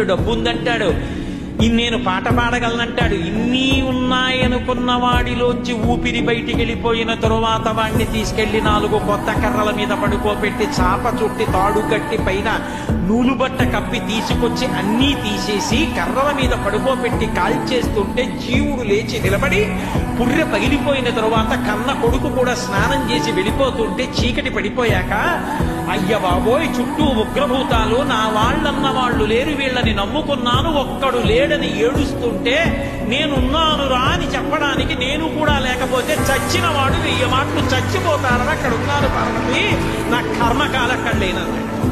దగ్గర డబ్బు ఉందంటాడు నేను పాట పాడగలనంటాడు. ఇన్ని ఉన్నాయనుకున్న వాడిలోంచి ఊపిరి బయటికి వెళ్ళిపోయిన తరువాత వాడిని తీసుకెళ్ళి నాలుగు కొత్త కర్రల మీద పడుకోబెట్టి చాప చుట్టి తాడు కట్టి పైన నూలు బట్ట కప్పి తీసుకొచ్చి అన్నీ తీసేసి కర్రల మీద పడుకోబెట్టి కాల్చేస్తుంటే జీవుడు లేచి నిలబడి పుర్రె పగిలిపోయిన తరువాత కన్న కొడుకు కూడా స్నానం చేసి వెళ్ళిపోతుంటే చీకటి పడిపోయాక అయ్య బాబోయ్ చుట్టూ ఉగ్రభూతాలు నా వాళ్ళన్న వాళ్ళు లేరు వీళ్ళని నమ్ముకున్నాను ఒక్కడు లేడని ఏడుస్తుంటే నేనున్నాను రా అని చెప్పడానికి నేను కూడా లేకపోతే చచ్చిన వాడు వెయ్యి మాటలు చచ్చిపోతారని అక్కడ ఉన్నారు పార్వతి. నా కర్మకాలక్కడ లేనన్నాడు